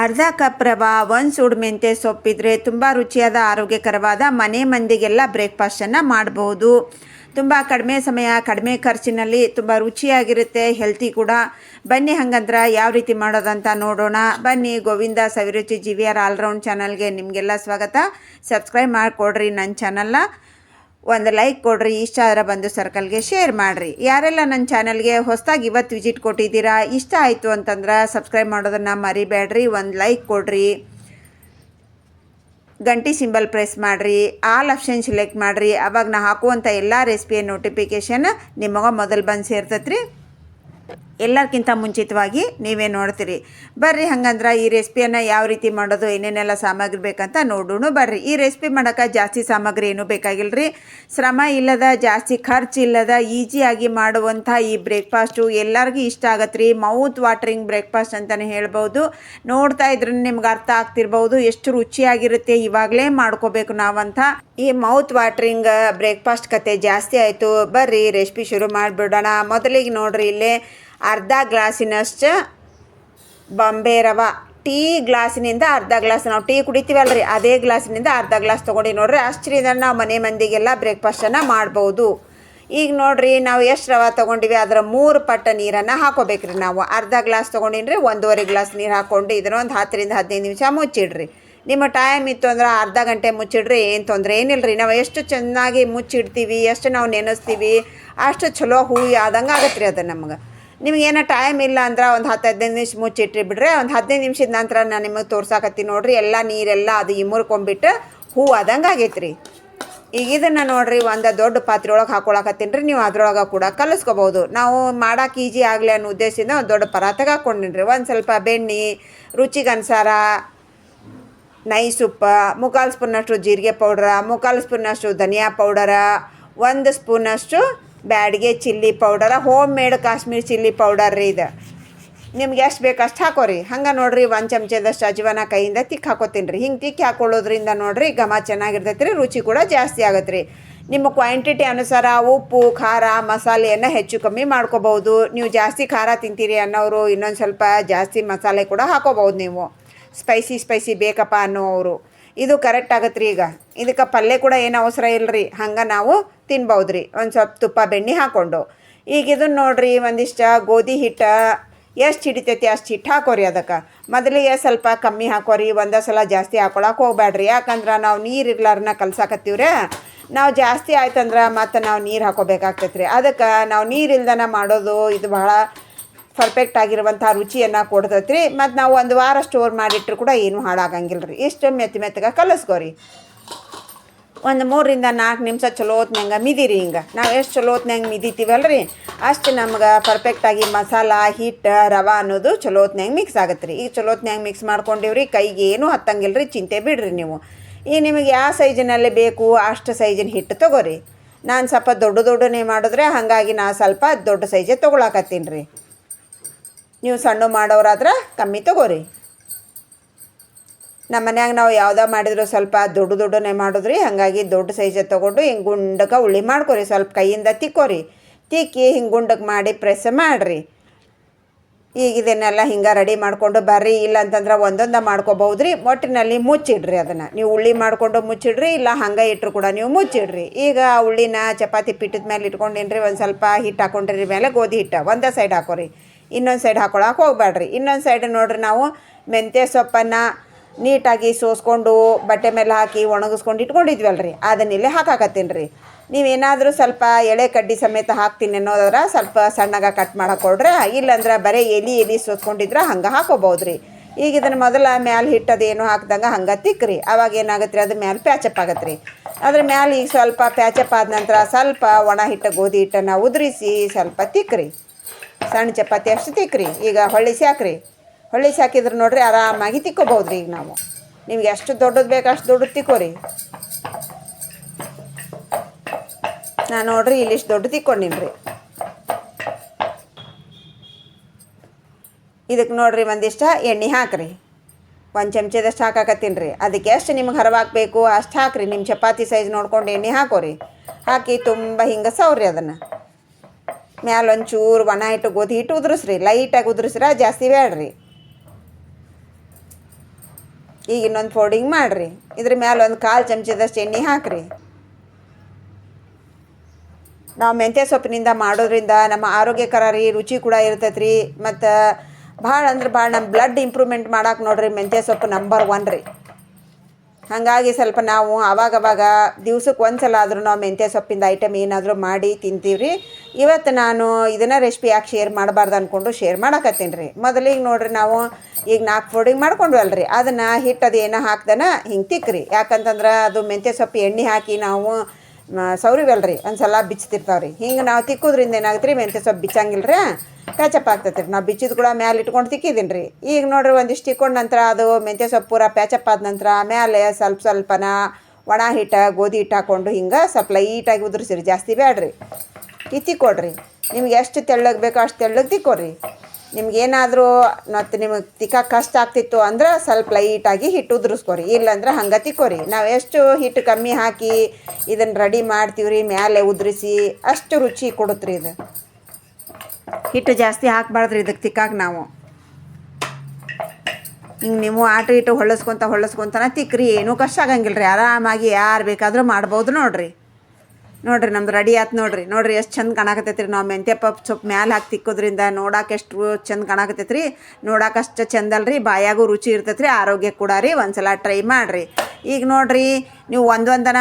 ಅರ್ಧ ಕಪ್ ರವ, ಒಂದು ಸೂಡು ಮೆಂತ್ಯ ಸೊಪ್ಪಿದ್ರೆ ತುಂಬ ರುಚಿಯಾದ, ಆರೋಗ್ಯಕರವಾದ, ಮನೆ ಮಂದಿಗೆಲ್ಲ ಬ್ರೇಕ್ಫಾಸ್ಟನ್ನು ಮಾಡಬಹುದು ತುಂಬ ಕಡಿಮೆ ಸಮಯ, ಕಡಿಮೆ ಖರ್ಚಿನಲ್ಲಿ ತುಂಬ ರುಚಿಯಾಗಿರುತ್ತೆ ಹೆಲ್ತಿ ಕೂಡ. ಬನ್ನಿ ಹಂಗಂದ್ರೆ ಯಾವ ರೀತಿ ಮಾಡೋದಂತ ನೋಡೋಣ. ಬನ್ನಿ Govinda Saviruchi G V R all round ಚಾನಲ್ಗೆ ನಿಮಗೆಲ್ಲ ಸ್ವಾಗತ. ಸಬ್ಸ್ಕ್ರೈಬ್ ಮಾಡಿಕೊಡ್ರಿ ನನ್ನ ಚಾನಲ್ನ. ಒಂದು ಲೈಕ್ ಕೊಡ್ರಿ ಇಷ್ಟ ಆದ್ರೆ ಬಂದು ಸರ್ಕಲ್ಗೆ ಶೇರ್ ಮಾಡಿರಿ. ಯಾರೆಲ್ಲ ನನ್ನ ಚಾನಲ್ಗೆ ಹೊಸದಾಗಿ ಇವತ್ತು ವಿಸಿಟ್ ಕೊಟ್ಟಿದ್ದೀರಾ, ಇಷ್ಟ ಆಯಿತು ಅಂತಂದ್ರೆ ಸಬ್ಸ್ಕ್ರೈಬ್ ಮಾಡೋದನ್ನು ಮರಿಬೇಡ್ರಿ, ಒಂದು ಲೈಕ್ ಕೊಡ್ರಿ. ಗಂಟಿ ಸಿಂಬಲ್ ಪ್ರೆಸ್ ಮಾಡಿರಿ ಆಲ್ ಆಪ್ಷನ್ ಸೆಲೆಕ್ಟ್ ಮಾಡಿರಿ. ಅವಾಗ ನಾ ಹಾಕುವಂಥ ಎಲ್ಲ ರೆಸಿಪಿಯ ನೋಟಿಫಿಕೇಷನ್ ನಿಮಗೆ ಮೊದಲು ಬಂದು ಸೇರ್ತೈತ್ರಿ. ಎಲ್ಲಕ್ಕಿಂತ ಮುಂಚಿತವಾಗಿ ನೀವೇ ನೋಡ್ತೀರಿ. ಬರ್ರಿ ಹಂಗಂದ್ರೆ ಈ ರೆಸಿಪಿಯನ್ನು ಯಾವ ರೀತಿ ಮಾಡೋದು, ಏನೇನೆಲ್ಲ ಸಾಮಗ್ರಿ ಬೇಕಂತ ನೋಡೋಣ. ಬರ್ರಿ, ಈ ರೆಸಿಪಿ ಮಾಡೋಕೆ ಜಾಸ್ತಿ ಸಾಮಗ್ರಿ ಏನೂ ಬೇಕಾಗಿಲ್ಲ ರೀ ಶ್ರಮ ಇಲ್ಲದ, ಜಾಸ್ತಿ ಖರ್ಚು ಇಲ್ಲದ ಈಸಿಯಾಗಿ ಮಾಡುವಂಥ ಈ ಬ್ರೇಕ್ಫಾಸ್ಟು ಎಲ್ಲರಿಗೂ ಇಷ್ಟ ಆಗತ್ತೆ ರೀ ಮೌತ್ ವಾಟ್ರಿಂಗ್ ಬ್ರೇಕ್ಫಾಸ್ಟ್ ಅಂತಲೇ ಹೇಳ್ಬೋದು. ನೋಡ್ತಾ ಇದ್ರೆ ನಿಮ್ಗೆ ಅರ್ಥ ಆಗ್ತಿರ್ಬೋದು, ಎಷ್ಟು ರುಚಿಯಾಗಿರುತ್ತೆ, ಇವಾಗಲೇ ಮಾಡ್ಕೋಬೇಕು ನಾವಂತ. ಈ ಮೌತ್ ವಾಟ್ರಿಂಗ್ ಬ್ರೇಕ್ಫಾಸ್ಟ್ ಕತೆ ಜಾಸ್ತಿ ಆಯಿತು. ಬರ್ರಿ, ರೆಸಿಪಿ ಶುರು ಮಾಡಿಬಿಡೋಣ. ಮೊದಲಿಗೆ ನೋಡ್ರಿ ಇಲ್ಲೇ ಅರ್ಧ ಗ್ಲಾಸಿನಷ್ಟು ಬಾಂಬೆ ರವ. ಟೀ ಗ್ಲಾಸಿನಿಂದ ಅರ್ಧ ಗ್ಲಾಸ್, ನಾವು ಟೀ ಕುಡಿತೀವಲ್ರಿ, ಅದೇ ಗ್ಲಾಸಿನಿಂದ ಅರ್ಧ ಗ್ಲಾಸ್ ತೊಗೊಂಡು ನೋಡ್ರಿ ಅಷ್ಟರಿಂದ ನಾವು ಮನೆ ಮಂದಿಗೆಲ್ಲ ಬ್ರೇಕ್ಫಾಸ್ಟನ್ನು ಮಾಡ್ಬೋದು. ಈಗ ನೋಡ್ರಿ, ನಾವು ಎಷ್ಟು ರವೆ ತೊಗೊಂಡಿವಿ, ಅದರ ಮೂರು ಪಟ್ಟ ನೀರನ್ನು ಹಾಕೋಬೇಕ್ರಿ ನಾವು. ಅರ್ಧ ಗ್ಲಾಸ್ ತೊಗೊಂಡಿನ್ರಿ, ಒಂದೂವರೆ ಗ್ಲಾಸ್ ನೀರು ಹಾಕ್ಕೊಂಡು ಇದನ್ನ ಒಂದು ಹತ್ತರಿಂದ ಹದಿನೈದು ನಿಮಿಷ ಮುಚ್ಚಿಡ್ರಿ. ನಿಮ್ಮ ಟೈಮ್ ಇತ್ತು ಅಂದ್ರೆ ಅರ್ಧ ಗಂಟೆ ಮುಚ್ಚಿಡ್ರಿ, ಏನು ತೊಂದರೆ ಏನಿಲ್ಲ ರೀ ನಾವು ಎಷ್ಟು ಚೆನ್ನಾಗಿ ಮುಚ್ಚಿಡ್ತೀವಿ, ಎಷ್ಟು ನಾವು ನೆನೆಸ್ತೀವಿ, ಅಷ್ಟು ಚಲೋ ಹೂವು ಆದಂಗೆ ಆಗತ್ತೆ ರೀ ಅದು ನಮ್ಗೆ. ನಿಮಗೇನೋ ಟೈಮ್ ಇಲ್ಲ ಅಂದ್ರೆ ಒಂದು ಹತ್ತು ಹದಿನೈದು ನಿಮಿಷ ಮುಚ್ಚಿಟ್ರಿ ಬಿಡ್ರಿ. ಒಂದು ಹದಿನೈದು ನಿಮಿಷದ ನಂತರ ನಾನು ನಿಮಗೆ ತೋರ್ಸಾಕತ್ತೀನಿ ನೋಡಿರಿ. ಎಲ್ಲ ನೀರೆಲ್ಲ ಅದು ಇಮುರ್ಕೊಂಬಿಟ್ಟು ಹೂ ಆದಂಗೆ ಆಗೈತೆ ರೀ ಈಗ ಇದನ್ನು ನೋಡಿರಿ, ಒಂದು ದೊಡ್ಡ ಪಾತ್ರೆ ಒಳಗೆ ಹಾಕೊಳಕತ್ತೀನಿ ರೀ ನೀವು ಅದ್ರೊಳಗೆ ಕೂಡ ಕಲಿಸ್ಕೋಬೋದು ನಾವು ಮಾಡೋಕೆ ಈಜಿ ಆಗಲಿ ಅನ್ನೋ ಉದ್ದೇಶದಿಂದ ಒಂದು ದೊಡ್ಡ ಪರಾತಗೆ ಹಾಕ್ಕೊಂಡಿನಿ ರೀ ಒಂದು ಸ್ವಲ್ಪ ಬೆಣ್ಣೆ ರುಚಿಗನುಸಾರ ನೈ ಉಪ್ಪ ಮುಕ್ಕಾಲು ಸ್ಪೂನಷ್ಟು ಜೀರಿಗೆ ಪೌಡ್ರ, ಮುಕ್ಕಾಲು ಸ್ಪೂನಷ್ಟು ಧನಿಯಾ ಪೌಡರ, ಒಂದು ಸ್ಪೂನಷ್ಟು Byadgi chilli powder home made Kashmir chilli powder ರೀ ಇದು. ನಿಮ್ಗೆ ಎಷ್ಟು ಬೇಕು ಅಷ್ಟು ಹಾಕೋರಿ. ಹಂಗೆ ನೋಡ್ರಿ, ಒಂದು ಚಮಚದಷ್ಟು ಅಜ್ವಾನ ಕೈಯಿಂದ ತಿಕ್ಕಿ ಹಾಕೋತೀನಿ ರೀ. ಹಿಂಗೆ ತಿಕ್ಕಿ ಹಾಕೊಳ್ಳೋದ್ರಿಂದ ನೋಡ್ರಿ, ಘಮ ಚೆನ್ನಾಗಿರ್ತೈತೆ ರೀ, ರುಚಿ ಕೂಡ ಜಾಸ್ತಿ ಆಗತ್ತೆ ರೀ ನಿಮ್ಮ ಕ್ವಾಂಟಿಟಿ ಅನುಸಾರ ಉಪ್ಪು, ಖಾರ, ಮಸಾಲೆಯನ್ನು ಹೆಚ್ಚು ಕಮ್ಮಿ ಮಾಡ್ಕೋಬೋದು ನೀವು ಜಾಸ್ತಿ ಖಾರ ತಿಂತೀರಿ ಅನ್ನೋರು ಇನ್ನೊಂದು ಸ್ವಲ್ಪ ಜಾಸ್ತಿ ಮಸಾಲೆ ಕೂಡ ಹಾಕೋಬೋದು ನೀವು. ಸ್ಪೈಸಿ ಸ್ಪೈಸಿ ಬೇಕಪ್ಪ ಅನ್ನೋರು ಇದು ಕರೆಕ್ಟ್ ಆಗತ್ತೆ ರೀ ಈಗ. ಇದಕ್ಕೆ ಪಲ್ಯ ಕೂಡ ಏನು ಅವಸರ ಇಲ್ಲ ರೀ ಹಂಗೆ ನಾವು ತಿನ್ಬೌದು ರೀ ಒಂದು ಸ್ವಲ್ಪ ತುಪ್ಪ, ಬೆಣ್ಣೆ ಹಾಕ್ಕೊಂಡು ಈಗ ಇದನ್ನು ನೋಡ್ರಿ ಒಂದಿಷ್ಟು ಗೋಧಿ ಹಿಟ್ಟು ಎಷ್ಟು ಹಿಡಿತೈತಿ ಅಷ್ಟು ಹಿಟ್ಟು ಹಾಕೋರಿ ಅದಕ್ಕೆ. ಮೊದಲಿಗೆ ಸ್ವಲ್ಪ ಕಮ್ಮಿ ಹಾಕೋರಿ, ಒಂದೇ ಸಲ ಜಾಸ್ತಿ ಹಾಕೊಳಕ್ಕೆ ಹೋಗ್ಬೇಡ್ರಿ ಯಾಕಂದ್ರೆ ನಾವು ನೀರು ಇರ್ಲಾರನ್ನ ಕಲ್ಸಾಕತ್ತೀವ್ರೆ. ನಾವು ಜಾಸ್ತಿ ಆಯ್ತಂದ್ರೆ ಮತ್ತು ನಾವು ನೀರು ಹಾಕೋಬೇಕಾಗ್ತೈತೆ ರೀ ಅದಕ್ಕೆ ನಾವು ನೀರು ಮಾಡೋದು ಇದು ಬಹಳ ಪರ್ಫೆಕ್ಟ್ ಆಗಿರುವಂಥ ರುಚಿಯನ್ನು ಕೊಡ್ತೈತೆ ರೀ ಮತ್ತು ನಾವು ಒಂದು ವಾರ ಸ್ಟೋರ್ ಮಾಡಿಟ್ರು ಕೂಡ ಏನು ಹಾಳಾಗಂಗಿಲ್ಲ ರೀ. ಇಷ್ಟು ಮೆತ್ತ ಮೆತ್ತಗೆ? ಕಲಸ್ಕೋರಿ ಒಂದು ಮೂರರಿಂದ ನಾಲ್ಕು ನಿಮಿಷ ಚಲೋ ಹೊತ್ನಂಗೆ ಮಿದಿರಿ ಹಿಂಗೆ. ನಾವು ಎಷ್ಟು ಚಲೋ ಹೊತ್ನಂಗೆ ಮಿದಿತೀವಲ್ಲ ರೀ ಅಷ್ಟು ನಮ್ಗೆ ಪರ್ಫೆಕ್ಟಾಗಿ ಮಸಾಲ, ಹಿಟ್ಟು, ರವೆ ಅನ್ನೋದು ಚಲೋ ಹೊತ್ನಂಗೆ ಮಿಕ್ಸ್ ಆಗತ್ತೆ ರೀ ಈಗ ಚಲೋ ಹೊತ್ನಂಗೆ ಮಿಕ್ಸ್ ಮಾಡ್ಕೊಂಡಿವ್ರಿ, ಕೈಗೆ ಏನೂ ಹತ್ತಂಗಿಲ್ಲ ರೀ. ಚಿಂತೆ ಬಿಡ್ರಿ ನೀವು. ಈಗ ನಿಮಗೆ ಯಾವ ಸೈಜಿನಲ್ಲಿ ಬೇಕು, ಅಷ್ಟು ಸೈಜಿನ ಹಿಟ್ಟು ತೊಗೋರಿ. ನಾನು ಸ್ವಲ್ಪ ದೊಡ್ಡ ದೊಡ್ಡನೇ ಮಾಡಿದ್ರೆ ಹಾಗಾಗಿ ನಾ ಸ್ವಲ್ಪ ದೊಡ್ಡ ಸೈಜೇ ತೊಗೊಳಕತ್ತೀನಿ ರೀ. ನೀವು ಸಣ್ಣ ಮಾಡೋರಾದ್ರೆ ಕಮ್ಮಿ ತಗೋರಿ. ನಮ್ಮ ಮನ್ಯಾಗ ನಾವು ಯಾವುದೋ ಮಾಡಿದ್ರು ಸ್ವಲ್ಪ ದೊಡ್ಡ ದೊಡ್ಡನೇ ಮಾಡಿದ್ರಿ, ಹಾಗಾಗಿ ದೊಡ್ಡ ಸೈಜ್ ತೊಗೊಂಡು ಹಿಂಗೆ ಗುಂಡಕ್ಕೆ ಉಳ್ಳಿ ಮಾಡ್ಕೊರಿ, ಸ್ವಲ್ಪ ಕೈಯಿಂದ ತಿಕ್ಕೋರಿ. ತಿಕ್ಕಿ ಹಿಂಗೆ ಗುಂಡಕ್ಕೆ ಮಾಡಿ ಪ್ರೆಸ್ ಮಾಡಿರಿ. ಈಗ ಇದನ್ನೆಲ್ಲ ಹಿಂಗೆ ರೆಡಿ ಮಾಡಿಕೊಂಡು ಬರ್ರಿ, ಇಲ್ಲ ಅಂತಂದ್ರೆ ಒಂದೊಂದು ಮಾಡ್ಕೋಬೋದು ರೀ ಒಟ್ಟಿನಲ್ಲಿ ಮುಚ್ಚಿಡ್ರಿ ಅದನ್ನು. ನೀವು ಉಳ್ಳಿ ಮಾಡಿಕೊಂಡು ಮುಚ್ಚಿಡ್ರಿ, ಇಲ್ಲ ಹಂಗೆ ಇಟ್ಟರು ಕೂಡ ನೀವು ಮುಚ್ಚಿಡ್ರಿ. ಈಗ ಉಳ್ಳಿನ ಚಪಾತಿ ಪಿಟ್ಟದ ಮೇಲೆ ಇಟ್ಕೊಂಡೇನ್ರಿ, ಒಂದು ಸ್ವಲ್ಪ ಹಿಟ್ಟು ಹಾಕೊಂಡ್ರಿ, ಮೇಲೆ ಗೋಧಿ ಹಿಟ್ಟು, ಒಂದೇ ಸೈಡ್ ಹಾಕೋರಿ. ಇನ್ನೊಂದು ಸೈಡ್ ಹಾಕೊಳಕ್ಕೆ ಹೋಗ್ಬೇಡ್ರಿ ಇನ್ನೊಂದು ಸೈಡ್ ನೋಡ್ರಿ ನಾವು ಮೆಂತ್ಯ ಸೊಪ್ಪನ್ನು ನೀಟಾಗಿ ಸೋಸ್ಕೊಂಡು ಬಟ್ಟೆ ಮೇಲೆ ಹಾಕಿ ಒಣಗಿಸ್ಕೊಂಡು ಇಟ್ಕೊಂಡಿದ್ವಲ್ಲ ರೀ ಅದನ್ನಿಲ್ಲೇ ಹಾಕಾಕತ್ತೀನಿ ರೀ ನೀವೇನಾದರೂ ಸ್ವಲ್ಪ ಎಳೆ ಕಡ್ಡಿ ಸಮೇತ ಹಾಕ್ತೀನಿ ಅನ್ನೋದಾದ್ರೆ ಸ್ವಲ್ಪ ಸಣ್ಣಗೆ ಕಟ್ ಮಾಡಕ್ಕೆ ಇಲ್ಲಂದ್ರೆ ಬರೀ ಎಲಿ ಎಲಿ ಸೋಸ್ಕೊಂಡಿದ್ರೆ ಹಂಗೆ ಹಾಕೋಬೋದು ರೀ ಈಗ ಇದನ್ನು ಮೊದಲ ಮ್ಯಾಲೆ ಹಿಟ್ಟದು ಏನು ಹಾಕ್ದಂಗೆ ಹಂಗೆ ತಿಕ್ಕ್ರಿ ಅವಾಗ ಏನಾಗುತ್ತೆ ರೀ ಅದು ಮ್ಯಾಲೆ ಪ್ಯಾಚಪ್ ಆಗತ್ತೆ ರೀ ಅದ್ರ ಮ್ಯಾಲೆ ಈಗ ಸ್ವಲ್ಪ ಪ್ಯಾಚಪ್ ಆದ ನಂತರ ಸ್ವಲ್ಪ ಒಣ ಹಿಟ್ಟು ಗೋಧಿ ಹಿಟ್ಟನ್ನು ಉದುರಿಸಿ ಸ್ವಲ್ಪ ತಿಕ್ಕ್ರಿ ಸಣ್ಣ ಚಪಾತಿ ಅಷ್ಟು ತಿಕ್ಕ್ರಿ ಈಗ ಹೊಳ್ಳಿಸಿ ಹಾಕ್ರಿ ಹೊಳ್ಳಿಸಿ ಹಾಕಿದ್ರೆ ನೋಡ್ರಿ ಆರಾಮಾಗಿ ತಿಕ್ಕೋಬೋದು ರೀ ಈಗ ನಾವು. ನಿಮ್ಗೆ ಎಷ್ಟು ದೊಡ್ಡದು ಬೇಕು ಅಷ್ಟು ದೊಡ್ಡದು ತಿಕ್ಕೋರಿ. ನಾನು ನೋಡ್ರಿ ಇಲ್ಲಿಷ್ಟು ದೊಡ್ಡ ತಿಕ್ಕೊಂಡಿನಿ ರೀ ಇದಕ್ಕೆ ನೋಡ್ರಿ ಒಂದಿಷ್ಟು ಎಣ್ಣೆ ಹಾಕ್ರಿ. ಒಂದು ಚಮಚದಷ್ಟು ಹಾಕಾಕತ್ತೀನಿ ರೀ ಅದಕ್ಕೆ ಎಷ್ಟು ನಿಮ್ಗೆ ಹರವಾಗಬೇಕು ಅಷ್ಟು ಹಾಕ್ರಿ. ನಿಮ್ಮ ಚಪಾತಿ ಸೈಜ್ ನೋಡ್ಕೊಂಡು ಎಣ್ಣೆ ಹಾಕೋರಿ. ಹಾಕಿ ತುಂಬ ಹಿಂಗೆ ಸವ್ರಿ ಅದನ್ನು. ಮ್ಯಾಲೆ ಒಂಚೂರು ಒಣ ಇಟ್ಟು ಗೋಧಿ ಹಿಟ್ಟು ಉದುರಿಸ್ರಿ. ಲೈಟಾಗಿ ಉದುರಿಸ್ರ ಜಾಸ್ತಿ ಬೇಡ್ರಿ ಈಗ ಇನ್ನೊಂದು ಫೋಲ್ಡಿಂಗ್ ಮಾಡಿರಿ. ಇದ್ರ ಮೇಲೆ ಒಂದು ಕಾಲು ಚಮಚದಷ್ಟು ಎಣ್ಣೆ ಹಾಕಿರಿ. ನಾವು ಮೆಂತ್ಯ ಸೊಪ್ಪಿನಿಂದ ಮಾಡೋದ್ರಿಂದ ನಮ್ಮ ಆರೋಗ್ಯಕರ ರೀ, ರುಚಿ ಕೂಡ ಇರ್ತೈತೆ ರೀ ಮತ್ತು ಭಾಳ ಅಂದ್ರೆ ಭಾಳ ನಮ್ಮ ಬ್ಲಡ್ ಇಂಪ್ರೂವ್ಮೆಂಟ್ ಮಾಡಕ್ಕೆ ನೋಡ್ರಿ ಮೆಂತ್ಯ ಸೊಪ್ಪು ನಂಬರ್ ಒನ್ ರೀ. ಹಾಗಾಗಿ ಸ್ವಲ್ಪ ನಾವು ಅವಾಗವಾಗ ದಿವ್ಸಕ್ಕೆ ಒಂದು ಸಲ ಆದರೂ ನಾವು ಮೆಂತ್ಯ ಸೊಪ್ಪಿಂದ ಐಟಮ್ ಏನಾದರೂ ಮಾಡಿ ತಿಂತೀವಿ ರೀ ಇವತ್ತು ನಾನು ಇದನ್ನು ರೆಸಿಪಿ ಯಾಕೆ ಶೇರ್ ಮಾಡಬಾರ್ದು ಅಂದ್ಕೊಂಡು ಶೇರ್ ಮಾಡಕತ್ತೀನಿ ರೀ. ಮೊದಲಿಗೆ ನೋಡ್ರಿ ನಾವು ಈಗ ನಾಲ್ಕು ಫೋಡಿಂಗ್ ಮಾಡ್ಕೊಂಡ್ವಲ್ರಿ. ಅದನ್ನು ಹಿಟ್ಟು ಅದು ಏನೋ ಹಾಕ್ದನ ಹಿಂಗೆ ತಿಕ್ಕ್ರಿ ಯಾಕಂತಂದ್ರೆ ಅದು ಮೆಂತ್ಯ ಸೊಪ್ಪು ಎಣ್ಣೆ ಹಾಕಿ ನಾವು ಸೌರಿವಲ್ರಿ. ಒಂದು ಸಲ ಬಿಚ್ತಿರ್ತಾವ್ರಿ. ಹಿಂಗೆ ನಾವು ತಿಕ್ಕೋದ್ರಿಂದ ಏನಾಗುತ್ತೆ ರೀ ಮೆಂತ್ಯ ಸೊಪ್ಪು ಬಿಚ್ಚಂಗಿಲ್ಲ ರೀ ಪ್ಯಾಚಪ್ ಆಗ್ತೈತೆ ರೀ ನಾವು ಬಿಚ್ಚಿದ ಕೂಡ ಮ್ಯಾಲೆ ಇಟ್ಕೊಂಡು ತಿಕ್ಕಿದ್ದೀನಿ ರೀ ಈಗ ನೋಡ್ರಿ ಒಂದಿಷ್ಟು ತಿಕ್ಕೊಂಡ ನಂತರ ಅದು ಮೆಂತ್ಯ ಸೊಪ್ಪು ಪೂರ ಪ್ಯಾಚಪ್ ಆದ ನಂತರ ಮ್ಯಾಲೆ ಸ್ವಲ್ಪ ಸ್ವಲ್ಪನ ಒಣ ಹಿಟ್ಟು, ಗೋಧಿ ಹಿಟ್ಟು ಹಾಕ್ಕೊಂಡು ಹಿಂಗೆ ಸ್ವಲ್ಪ ಲೈಟಾಗಿ ಉದುರಿಸಿರಿ. ಜಾಸ್ತಿ ಬೇಡ್ರಿ ಇತ್ತಿ ಕೊಡ್ರಿ ನಿಮ್ಗೆ ಎಷ್ಟು ತೆಳ್ಳಗೆ ಬೇಕೋ ಅಷ್ಟು ತೆಳ್ಳಗೆ ತಿಕ್ಕೋರಿ ನಿಮ್ಗೇನಾದರೂ ಮತ್ತು ನಿಮಗೆ ತಿಕ್ಕ ಕಷ್ಟ ಆಗ್ತಿತ್ತು ಅಂದ್ರೆ ಸ್ವಲ್ಪ ಲೈಟಾಗಿ ಹಿಟ್ಟು ಉದುರಿಸ್ಕೊರಿ. ಇಲ್ಲಾಂದ್ರೆ ಹಂಗೆ ತಿಕ್ಕೋರಿ ನಾವು ಎಷ್ಟು ಹಿಟ್ಟು ಕಮ್ಮಿ ಹಾಕಿ ಇದನ್ನು ರೆಡಿ ಮಾಡ್ತೀವಿ ರೀ ಮೇಲೆ ಉದುರಿಸಿ ಅಷ್ಟು ರುಚಿ ಕೊಡುತ್ತೆ ರೀ ಇದು. ಹಿಟ್ಟು ಜಾಸ್ತಿ ಹಾಕ್ಬಾರ್ದ್ರಿ ಇದಕ್ಕೆ ತಿಕ್ಕಾಕ ನಾವು. ಹಿಂಗೆ ನೀವು ಆಟ ಇಟ್ಟು ಹೊಳಸ್ಕೊತ ಹೊಳಸ್ಕೊತನ ತಿಕ್ಕ್ರಿ ಏನೂ ಕಷ್ಟ ಆಗಂಗಿಲ್ಲ ರೀ ಆರಾಮಾಗಿ ಯಾರು ಬೇಕಾದರೂ ಮಾಡ್ಬೋದು ನೋಡ್ರಿ. ನೋಡ್ರಿ, ನಮ್ದು ರೆಡಿ ಆಯ್ತು ನೋಡ್ರಿ. ನೋಡ್ರಿ, ಎಷ್ಟು ಚಂದ ಕಾಣಕತ್ತೈತ್ರಿ ನಾವು ಮೆಂತ್ಯ ಪಪ್ ಸೊಪ್ಪು ಮ್ಯಾಲೆ ಹಾಕಿ ತಿಕ್ಕೋದ್ರಿಂದ ನೋಡಕ್ಕೆ ಎಷ್ಟು ಚಂದ ಕಾಣಕತ್ತೈತ್ರಿ. ನೋಡಕ್ಕೆ ಅಷ್ಟು ಚಂದ ಅಲ್ರಿ, ಬಾಯಾಗೂ ರುಚಿ ಇರ್ತೈತ್ರಿ, ಆರೋಗ್ಯ ಕೂಡ ರೀ. ಒಂದ್ಸಲ ಟ್ರೈ ಮಾಡಿರಿ. ಈಗ ನೋಡ್ರಿ, ನೀವು ಒಂದೊಂದನ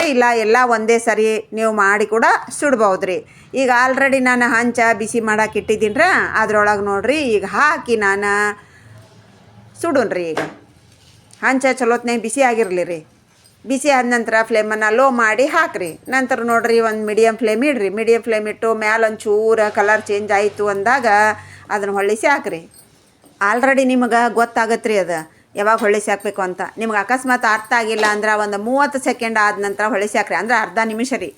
ರೀ ಇಲ್ಲ ಎಲ್ಲ ಒಂದೇ ಸರಿ ನೀವು ಮಾಡಿ ಕೂಡ ಸುಡ್ಬೋದು ರೀ ಈಗ ಆಲ್ರೆಡಿ ನಾನು ಹಂಚ, ಬಿಸಿ ಮಾಡಕ್ಕೆ ಇಟ್ಟಿದ್ದೀನಿ ರೀ ಅದ್ರೊಳಗೆ ನೋಡ್ರಿ, ಈಗ ಹಾಕಿ ನಾನು ಸುಡೋಣ್ರಿ ಈಗ. ಹಂಚ ಚಲೋತ್ನಾಗ ಬಿಸಿ ಆಗಿರಲಿ ರೀ. ಬಿಸಿ ಆದ ನಂತರ ಫ್ಲೇಮನ್ನು ಲೋ ಮಾಡಿ ಹಾಕ್ರಿ. ನಂತರ ನೋಡ್ರಿ ಒಂದು ಮೀಡಿಯಮ್ ಫ್ಲೇಮ್ ಇಡ್ರಿ. ಮೀಡಿಯಮ್ ಫ್ಲೇಮ್ ಇಟ್ಟು ಒಂಚೂರು ಕಲರ್ ಚೇಂಜ್ ಆಯಿತು ಅಂದಾಗ ಅದನ್ನು ಹೊಳ್ಳಿಸಿ ಹಾಕ್ರಿ. ಆಲ್ರೆಡಿ ನಿಮಗೆ ಗೊತ್ತಾಗತ್ತೆ ಅದು. ಯಾವಾಗ ಹೊಳ್ಳಿಸಿ ಹಾಕಬೇಕು ಅಂತ. ನಿಮ್ಗೆ ಅಕಸ್ಮಾತ್ ಅರ್ಥ ಆಗಿಲ್ಲ ಅಂದ್ರೆ ಒಂದು ಮೂವತ್ತು ಸೆಕೆಂಡ್ ಆದ ನಂತರ ಹೊಳಿಸಿ ಹಾಕ್ರಿ. ಅಂದ್ರೆ ಅರ್ಧ ನಿಮಿಷ ರೀ.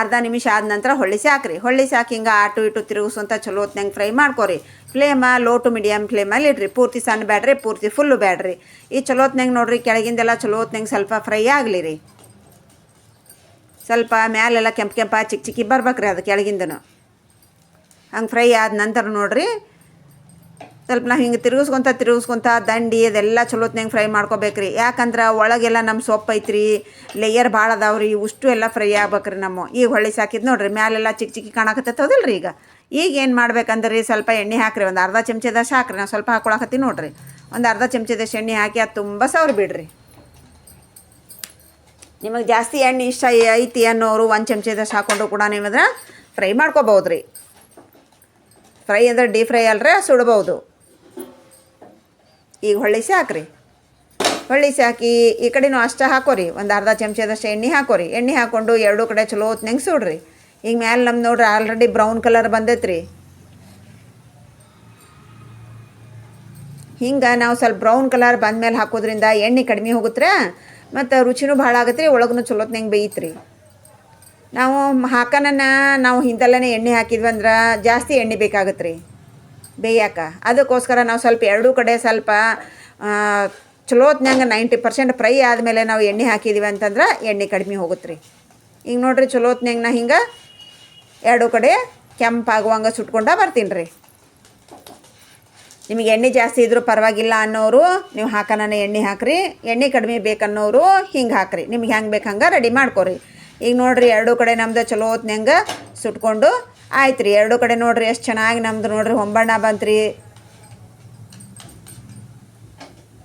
ಅರ್ಧ ನಿಮಿಷ ಆದ ನಂತರ ಹೊಳ್ಳಿಸಿ ಹಾಕ್ರಿ ಹೊಳ್ಳಿಸಿ ಹಾಕಿ ಹಿಂಗೆ ಆಟು ಇಟ್ಟು ತಿರುಗಿಸುವಂಥ ಚಲೋ ಹೊತ್ನಂಗೆ ಫ್ರೈ ಮಾಡ್ಕೊರಿ. ಫ್ಲೇಮ ಲೋ ಟು ಮೀಡಿಯಮ್ ಫ್ಲೇಮಲ್ಲಿ ಇಡ್ರಿ. ಪೂರ್ತಿ ಸಣ್ಣ ಬ್ಯಾಡ್ರಿ, ಪೂರ್ತಿ ಫುಲ್ಲು ಬ್ಯಾಡ್ರಿ. ಈ ಚಲೋ ಹೊತ್ನಂಗೆ ನೋಡ್ರಿ ಕೆಳಗಿಂದೆಲ್ಲ ಚಲೋ ಹೊತ್ನಂಗೆ ಸ್ವಲ್ಪ ಫ್ರೈ ಆಗಲಿ ರೀ. ಸ್ವಲ್ಪ ಮ್ಯಾಲೆಲ್ಲ ಕೆಂಪು ಕೆಂಪ ಚಿಕ್ಕ ಚಿಕ್ಕಿ ಬರ್ಬೇಕ್ರಿ ಅದು ಕೆಳಗಿಂದನು. ಹಂಗೆ ಫ್ರೈ ಆದ ನಂತರ ನೋಡ್ರಿ ಸ್ವಲ್ಪ ನಾವು ಹಿಂಗೆ ತಿರುಗಿಸ್ಕೊಂತ ತಿರುಗಿಸ್ಕೊಂತ ದಂಡಿ ಅದೆಲ್ಲ ಚಲೋತ್ನಂಗೆ ಫ್ರೈ ಮಾಡ್ಕೋಬೇಕ್ರಿ. ಯಾಕಂದ್ರೆ ಒಳಗೆಲ್ಲ ನಮ್ಮ ಸೊಪ್ಪು ಐತ್ರಿ ಲೇಯರ್ ಭಾಳ ಅದಾವ್ರಿ ಉಷ್ಟು ಎಲ್ಲ ಫ್ರೈ ಆಗ್ಬೇಕ್ರಿ ನಮ್ಮ. ಈಗ ಹೊಳ್ಳಿ ಸಾಕಿದ್ ನೋಡ್ರಿ, ಮ್ಯಾಲೆಲ್ಲ ಚಿಕ್ಕ ಚಿಕ್ಕಿ ಕಾಣಕತ್ತದಲ್ರಿ ಈಗ. ಈಗ ಏನು ಮಾಡ್ಬೇಕಂದ್ರೆ, ಸ್ವಲ್ಪ ಎಣ್ಣೆ ಹಾಕ್ರಿ, ಒಂದು ಅರ್ಧ ಚಮಚದಷ್ಟು ಹಾಕ್ರಿ, ನಾವು ಸ್ವಲ್ಪ ಹಾಕೊಳಕತ್ತೀವಿ ನೋಡ್ರಿ. ಒಂದು ಅರ್ಧ ಚಮಚದಷ್ಟು ಎಣ್ಣೆ ಹಾಕಿ ಅದು ತುಂಬ ಸವ್ರು ಬಿಡ್ರಿ. ನಿಮಗೆ ಜಾಸ್ತಿ ಎಣ್ಣೆ ಇಷ್ಟ ಐತಿ ಅನ್ನೋರು ಒಂದು ಚಮಚದಷ್ಟು ಹಾಕ್ಕೊಂಡು ಕೂಡ ನೀವು ಅದನ್ನ ಫ್ರೈ ಮಾಡ್ಕೋಬೋದು ರೀ ಫ್ರೈ ಅಂದರೆ ಡೀಪ್ ಫ್ರೈ ಅಲ್ರಿ ಸುಡ್ಬೋದು ಈಗ ಹೊಳ್ಳಿಸಿ ಹಾಕ್ರಿ ಹೊಳ್ಳಿಸಿ ಹಾಕಿ ಈ ಕಡೆನೂ ಅಷ್ಟೇ ಹಾಕೋರಿ. ಒಂದು ಅರ್ಧ ಚಮಚದಷ್ಟು ಎಣ್ಣೆ ಹಾಕೋರಿ. ಎಣ್ಣೆ ಹಾಕ್ಕೊಂಡು ಎರಡೂ ಕಡೆ ಚಲೋ ಹೊತ್ನಂಗೆ ಸುಡ್ರಿ ಈಗ ಮ್ಯಾಲೆ ನಮ್ಮ ನೋಡ್ರಿ ಆಲ್ರೆಡಿ ಬ್ರೌನ್ ಕಲರ್ ಬಂದೈತ್ರಿ. ಹಿಂಗೆ ನಾವು ಸ್ವಲ್ಪ ಬ್ರೌನ್ ಕಲರ್ ಬಂದಮೇಲೆ ಹಾಕೋದ್ರಿಂದ ಎಣ್ಣೆ ಕಡಿಮೆ ಹೋಗುತ್ತೆ ಮತ್ತು ರುಚಿನೂ ಭಾಳ ಆಗತ್ತೆ ರೀ ಒಳಗೂ ಚಲೋತ್ನಂಗೆ ಬೇಯಿತ್ರಿ. ನಾವು ಹಾಕನನ್ನ ನಾವು ಹಿಂದಲ್ಲೇ ಎಣ್ಣೆ ಹಾಕಿದ್ವಿ ಅಂದ್ರೆ ಜಾಸ್ತಿ ಎಣ್ಣೆ ಬೇಕಾಗತ್ತೆ ರೀ ಬೇಯಕ್ಕ ಅದಕ್ಕೋಸ್ಕರ ನಾವು ಸ್ವಲ್ಪ ಎರಡೂ ಕಡೆ ಸ್ವಲ್ಪ ಚಲೋತ್ನಂಗೆ ನೈಂಟಿ ಪರ್ಸೆಂಟ್ ಫ್ರೈ ಆದಮೇಲೆ ನಾವು ಎಣ್ಣೆ ಹಾಕಿದ್ದೀವಿ ಅಂತಂದ್ರೆ ಎಣ್ಣೆ ಕಡಿಮೆ ಹೋಗುತ್ತೆ ರೀ ಈಗ ನೋಡಿರಿ ಚಲೋತ್ನಂಗೆ ನಾ ಹಿಂಗೆ ಎರಡೂ ಕಡೆ ಕೆಂಪಾಗುವಂಗೆ ಸುಟ್ಕೊಂಡ ಬರ್ತೀನಿ ರೀ ನಿಮಗೆ ಎಣ್ಣೆ ಜಾಸ್ತಿ ಇದ್ದರೂ ಪರವಾಗಿಲ್ಲ ಅನ್ನೋರು, ನೀವು ಹಾಕೋಣ ಎಣ್ಣೆ ಹಾಕ್ರಿ. ಎಣ್ಣೆ ಕಡಿಮೆ ಬೇಕನ್ನೋರು ಹಿಂಗೆ ಹಾಕ್ರಿ. ನಿಮ್ಗೆ ಹೆಂಗೆ ಬೇಕು ಹಂಗೆ ರೆಡಿ ಮಾಡ್ಕೊರಿ. ಈಗ ನೋಡಿರಿ ಎರಡೂ ಕಡೆ ನಮ್ದು ಚಲೋ ಹೊತ್ನಂಗೆ ಸುಟ್ಕೊಂಡು ಆಯ್ತು ರೀ ಎರಡೂ ಕಡೆ ನೋಡ್ರಿ, ಎಷ್ಟು ಚೆನ್ನಾಗಿ ನಮ್ದು ನೋಡ್ರಿ, ಹೊಂಬಣ್ಣ ಬಂತ್ರಿ.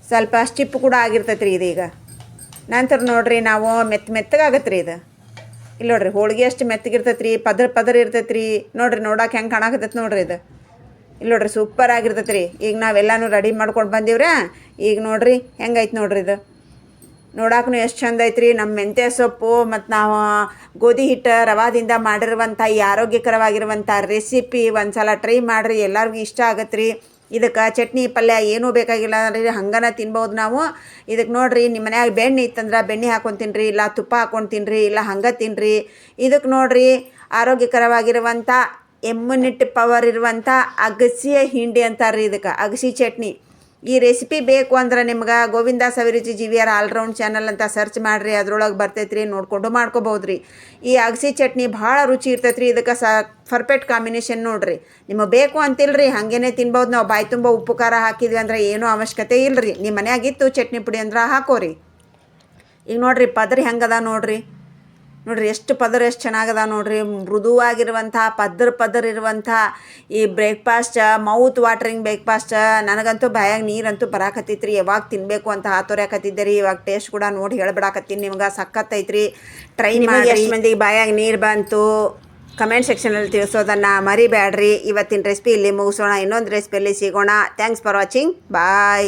ಸ್ವಲ್ಪ ಸ್ಟಿಪ್ ಕೂಡ ಆಗಿರ್ತೈತೆ ರೀ ಇದೀಗ ನಂತರ ನೋಡ್ರಿ ನಾವು ಮೆತ್ತ ಮೆತ್ತಗಾಗತ್ತೆ ರೀ ಇದು. ಇಲ್ಲಿ ನೋಡ್ರಿ, ಹೋಳಿಗೆ ಅಷ್ಟು ಮೆತ್ತಗಿರ್ತೈತೆ ರೀ ಪದರ್ ಪದರ್ ಇರ್ತೈತೆ ರೀ ನೋಡ್ರಿ ನೋಡಕ್ಕೆ ಹೆಂಗೆ ಕಾಣಕತ್ತೈತೆ ನೋಡ್ರಿ ಇದು. ಇಲ್ಲಿ ನೋಡ್ರಿ ಸೂಪರ್ ಆಗಿರ್ತೈತೆ ರೀ ಈಗ ನಾವೆಲ್ಲನೂ ರೆಡಿ ಮಾಡ್ಕೊಂಡು ಬಂದೀವ್ರಾ? ಈಗ ನೋಡ್ರಿ, ಹೆಂಗೈತೆ ನೋಡ್ರಿ ಇದು. ನೋಡಕ್ಕೂ ಎಷ್ಟು ಚಂದ ಐತ್ರಿ. ನಮ್ಮ ಮೆಂತ್ಯ ಸೊಪ್ಪು ಮತ್ತು ನಾವು ಗೋಧಿ ಹಿಟ್ಟು ರವಾದಿಂದ ಮಾಡಿರುವಂಥ ಈ ಆರೋಗ್ಯಕರವಾಗಿರುವಂಥ ರೆಸಿಪಿ ಒಂದು ಸಲ ಟ್ರೈ ಮಾಡಿರಿ. ಎಲ್ಲರಿಗೂ ಇಷ್ಟ ಆಗತ್ತೆ ರೀ ಇದಕ್ಕೆ ಚಟ್ನಿ ಪಲ್ಯ ಏನೂ ಬೇಕಾಗಿಲ್ಲ ರೀ. ಹಂಗನ ತಿನ್ಬೋದು ನಾವು. ಇದಕ್ಕೆ ನೋಡಿರಿ ನಿಮ್ಮ ಮನ್ಯಾಗ ಬೆಣ್ಣೆ ಇತ್ತಂದ್ರೆ ಬೆಣ್ಣೆ ಹಾಕೊಂಡು ತಿನ್ನಿರಿ ಇಲ್ಲ ತುಪ್ಪ ಹಾಕೊಂಡು ತಿನ್ನಿರಿ ಇಲ್ಲ ಹಂಗೆ ತಿನ್ನಿರಿ ಇದಕ್ಕೆ ನೋಡಿರಿ ಆರೋಗ್ಯಕರವಾಗಿರುವಂಥ ಎಮ್ಯುನಿಟಿ ಪವರ್ ಇರುವಂಥ ಅಗಸಿಯ ಹಿಂಡಿ ಅಂತಾರೆ ಇದಕ್ಕೆ, ಅಗಸಿ ಚಟ್ನಿ. ಈ ರೆಸಿಪಿ ಬೇಕು ಅಂದ್ರೆ ನಿಮ್ಗೆ Govinda Saviruchi R all round channel ಅಂತ ಸರ್ಚ್ ಮಾಡಿರಿ, ಅದ್ರೊಳಗೆ ಬರ್ತೈತ್ರಿ, ನೋಡ್ಕೊಂಡು ಮಾಡ್ಕೋಬೋದು ರೀ ಈ ಅಗಸಿ ಚಟ್ನಿ ಭಾಳ ರುಚಿ ಇರ್ತೈತ್ರಿ, ಇದಕ್ಕೆ ಸ ಪರ್ಫೆಕ್ಟ್ ಕಾಂಬಿನೇಷನ್ ನೋಡಿರಿ. ನಿಮಗೆ ಬೇಕು ಅಂತಿಲ್ರಿ, ಹಾಗೇನೆ ತಿನ್ಬೋದು, ನಾವು ಬಾಯಿ ತುಂಬ ಉಪ್ಪು ಖಾರ ಹಾಕಿದ್ವಿ ಅಂದ್ರೆ ಏನೂ ಅವಶ್ಯಕತೆ ಇಲ್ಲರಿ ನಿಮ್ಮ ಮನೆಯಾಗಿತ್ತು ಚಟ್ನಿ ಪುಡಿ ಅಂದ್ರೆ ಹಾಕೋರಿ. ಈಗ ನೋಡಿರಿ, ಪದ್ರಿ ಹೆಂಗದ ನೋಡ್ರಿ. ನೋಡ್ರಿ ಎಷ್ಟು ಪದರ್ ಎಷ್ಟು ಚೆನ್ನಾಗದ ನೋಡ್ರಿ. ಮೃದುವಾಗಿರುವಂಥ ಪದರ್ ಪದರ್ ಇರುವಂಥ ಈ ಬ್ರೇಕ್ಫಾಸ್ಟ್ ಮೌತ್ ವಾಟ್ರಿಂಗ್ ಬ್ರೇಕ್ಫಾಸ್ಟ್ ನನಗಂತೂ ಬಾಯಾಗ ನೀರಂತೂ ಬರಾಕತ್ತೈತ್ರಿ. ಯಾವಾಗ ತಿನ್ನಬೇಕು ಅಂತ ಹಾತೊರ್ಯಾಕತ್ತಿದ್ದೆ ರೀ. ಇವಾಗ ಟೇಸ್ಟ್ ಕೂಡ ನೋಡಿ ಹೇಳ್ಬಿಡಾಕತ್ತೀನಿ ನಿಮ್ಗೆ. ಸಖತ್ತೈತ್ರಿ. ಟ್ರೈ ಮಾಡಿ ಎಷ್ಟು ಮಂದಿಗೆ ಬಾಯಾಗ ನೀರು ಬಂತು. ಕಮೆಂಟ್ ಸೆಕ್ಷನಲ್ಲಿ ತಿಳಿಸೋದನ್ನು ಮರಿಬೇಡ್ರಿ ಇವತ್ತಿನ ರೆಸಿಪಿ ಇಲ್ಲಿ ಮುಗಿಸೋಣ. ಇನ್ನೊಂದು ರೆಸಿಪಿಯಲ್ಲಿ ಸಿಗೋಣ. Thanks for watching bye